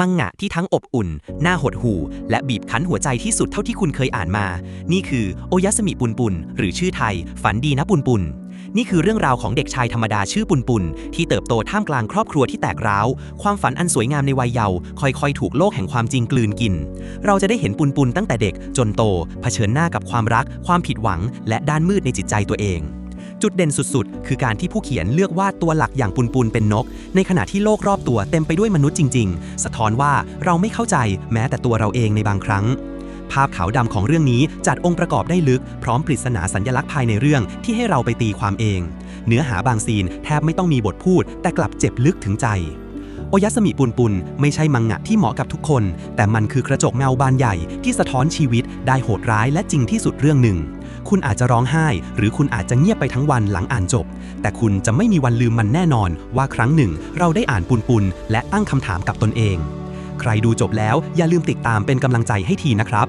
มังงะที่ทั้งอบอุ่น น่าหดหู่ และบีบคั้นหัวใจที่สุดเท่าที่คุณเคยอ่านมา นี่คือโอยาสมิปุนปุน หรือชื่อไทย ฝันดีนะปุนปุน นี่คือเรื่องราวของเด็กชายธรรมดาชื่อปุนปุน ที่เติบโตท่ามกลางครอบครัวที่แตกร้าว ความฝันอันสวยงามในวัยเยาว์ค่อยๆ ถูกโลกแห่งความจริงกลืนกิน เราจะได้เห็นปุนปุนตั้งแต่เด็กจนโต เผชิญหน้ากับความรัก ความผิดหวัง และด้านมืดในจิตใจตัวเอง จุดเด่นสุดๆ คือการที่ผู้เขียนเลือกวาดตัวหลักอย่างปุนปุนเป็นนก ในขณะที่โลกรอบตัวเต็มไปด้วยมนุษย์จริง ๆ สะท้อนว่าเราไม่เข้าใจแม้แต่ตัวเราเองในบางครั้ง ภาพขาวดำของเรื่องนี้จัดองค์ประกอบได้ลึก พร้อมปริศนาสัญลักษณ์ภายในเรื่องที่ให้เราไปตีความเอง เนื้อหาบางซีนแทบไม่ต้องมีบทพูด แต่กลับเจ็บลึกถึงใจ ยาสมิปุนปุนไม่ใช่มังงะที่เหมาะกับทุกคน แต่มันคือกระจกเงาบานใหญ่ที่สะท้อนชีวิตได้โหดร้ายและจริงที่สุดเรื่องหนึ่ง คุณอาจจะร้องไห้ หรือคุณอาจจะเงียบไปทั้งวันหลังอ่านจบ แต่คุณจะไม่มีวันลืมมันแน่นอน ว่าครั้งหนึ่ง เราได้อ่านปุนปุนและตั้งคำถามกับตนเอง ใครดูจบแล้วอย่าลืมติดตามเป็นกำลังใจให้ทีนะครับ